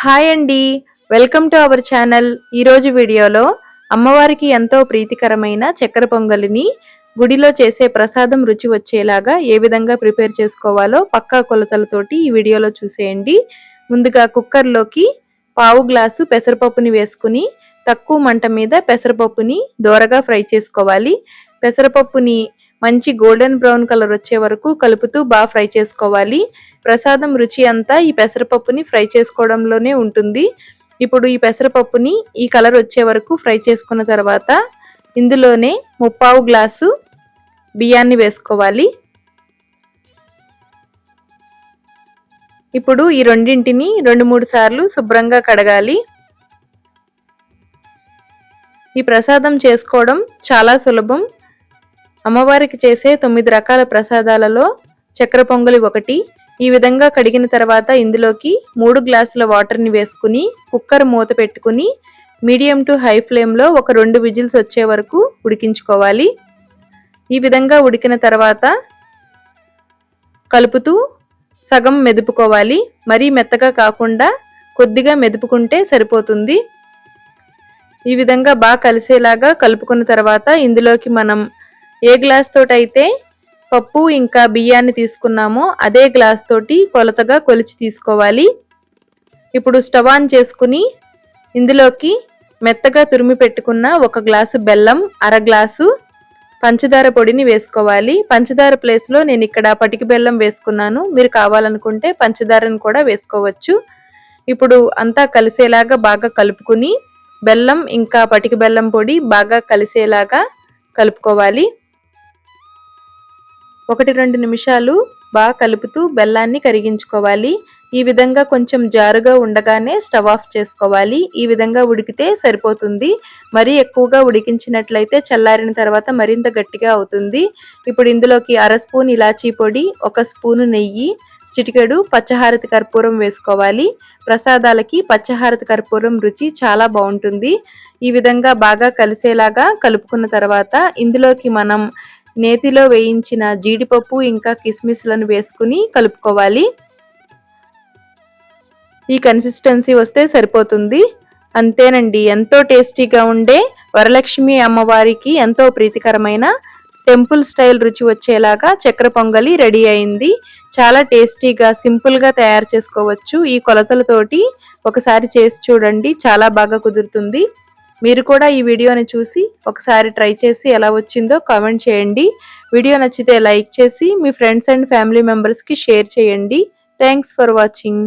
Hi అండి. Welcome to our channel. ఈరోజు వీడియోలో అమ్మవారికి ఎంతో ప్రీతికరమైన చక్కెర పొంగలిని గుడిలో చేసే ప్రసాదం రుచి వచ్చేలాగా ఏ విధంగా ప్రిపేర్ చేసుకోవాలో పక్కా కొలతలతోటి ఈ వీడియోలో చూసేయండి. ముందుగా కుక్కర్లోకి పావు గ్లాసు పెసరపప్పుని వేసుకుని తక్కువ మంట మీద పెసరపప్పుని దోరగా ఫ్రై చేసుకోవాలి. పెసరపప్పుని మంచి గోల్డెన్ బ్రౌన్ కలర్ వచ్చే వరకు కలుపుతూ బాగా ఫ్రై చేసుకోవాలి. ప్రసాదం రుచి అంతా ఈ పెసరపప్పుని ఫ్రై చేసుకోవడంలోనే ఉంటుంది. ఇప్పుడు ఈ పెసరపప్పుని ఈ కలర్ వచ్చే వరకు ఫ్రై చేసుకున్న తర్వాత ఇందులోనే ముప్పావు గ్లాసు బియ్యాన్ని వేసుకోవాలి. ఇప్పుడు ఈ రెండింటిని రెండు మూడు సార్లు శుభ్రంగా కడగాలి. ఈ ప్రసాదం చేసుకోవడం చాలా సులభం. అమ్మవారికి చేసే తొమ్మిది రకాల ప్రసాదాలలో చక్కెర పొంగలి ఒకటి. ఈ విధంగా కడిగిన తర్వాత ఇందులోకి మూడు గ్లాసుల వాటర్ని వేసుకుని కుక్కర్ మూత పెట్టుకుని మీడియం టు హై ఫ్లేమ్లో ఒక రెండు విజిల్స్ వచ్చే వరకు ఉడికించుకోవాలి. ఈ విధంగా ఉడికిన తర్వాత కలుపుతూ సగం మెదుపుకోవాలి. మరీ మెత్తగా కాకుండా కొద్దిగా మెదుపుకుంటే సరిపోతుంది. ఈ విధంగా బాగా కలిసేలాగా కలుపుకున్న తర్వాత ఇందులోకి మనం ఏ గ్లాస్ తోటైతే పప్పు ఇంకా బియ్యాన్ని తీసుకున్నామో అదే గ్లాస్ తోటి కొలతగా కొలిచి తీసుకోవాలి. ఇప్పుడు స్టవ్ ఆన్ చేసుకుని ఇందులోకి మెత్తగా తురిమి పెట్టుకున్న ఒక గ్లాసు బెల్లం అర గ్లాసు పంచదార పొడిని వేసుకోవాలి. పంచదార ప్లేస్లో నేను ఇక్కడ పటికి బెల్లం వేసుకున్నాను. మీరు కావాలనుకుంటే పంచదారను కూడా వేసుకోవచ్చు. ఇప్పుడు అంతా కలిసేలాగా బాగా కలుపుకుని బెల్లం ఇంకా పటికి బెల్లం పొడి బాగా కలిసేలాగా కలుపుకోవాలి. ఒకటి రెండు నిమిషాలు బాగా కలుపుతూ బెల్లాన్ని కరిగించుకోవాలి. ఈ విధంగా కొంచెం జారుగా ఉండగానే స్టవ్ ఆఫ్ చేసుకోవాలి. ఈ విధంగా ఉడికితే సరిపోతుంది. మరీ ఎక్కువగా ఉడికించినట్లయితే చల్లారిన తర్వాత మరింత గట్టిగా అవుతుంది. ఇప్పుడు ఇందులోకి అర స్పూన్ ఇలాచీ పొడి ఒక స్పూను నెయ్యి చిటికెడు పచ్చహారతి కర్పూరం వేసుకోవాలి. ప్రసాదాలకి పచ్చహారతి కర్పూరం రుచి చాలా బాగుంటుంది. ఈ విధంగా బాగా కలిసేలాగా కలుపుకున్న తర్వాత ఇందులోకి మనం నేతిలో వేయించిన జీడిపప్పు ఇంకా కిస్మిస్లను వేసుకుని కలుపుకోవాలి. ఈ కన్సిస్టెన్సీ వస్తే సరిపోతుంది. అంతేనండి ఎంతో టేస్టీగా ఉండే వరలక్ష్మి అమ్మవారికి ఎంతో ప్రీతికరమైన టెంపుల్ స్టైల్ రుచి వచ్చేలాగా చక్కెర పొంగలి రెడీ అయింది. చాలా టేస్టీగా సింపుల్గా తయారు చేసుకోవచ్చు. ఈ కొలతలతోటి ఒకసారి చేసి చూడండి చాలా బాగా కుదురుతుంది. మీరు కూడా ఈ వీడియోని చూసి ఒకసారి ట్రై చేసి ఎలా వచ్చిందో కామెంట్ చేయండి. వీడియో నచ్చితే లైక్ చేసి మీ ఫ్రెండ్స్ అండ్ ఫ్యామిలీ మెంబర్స్కి షేర్ చేయండి. Thanks for watching.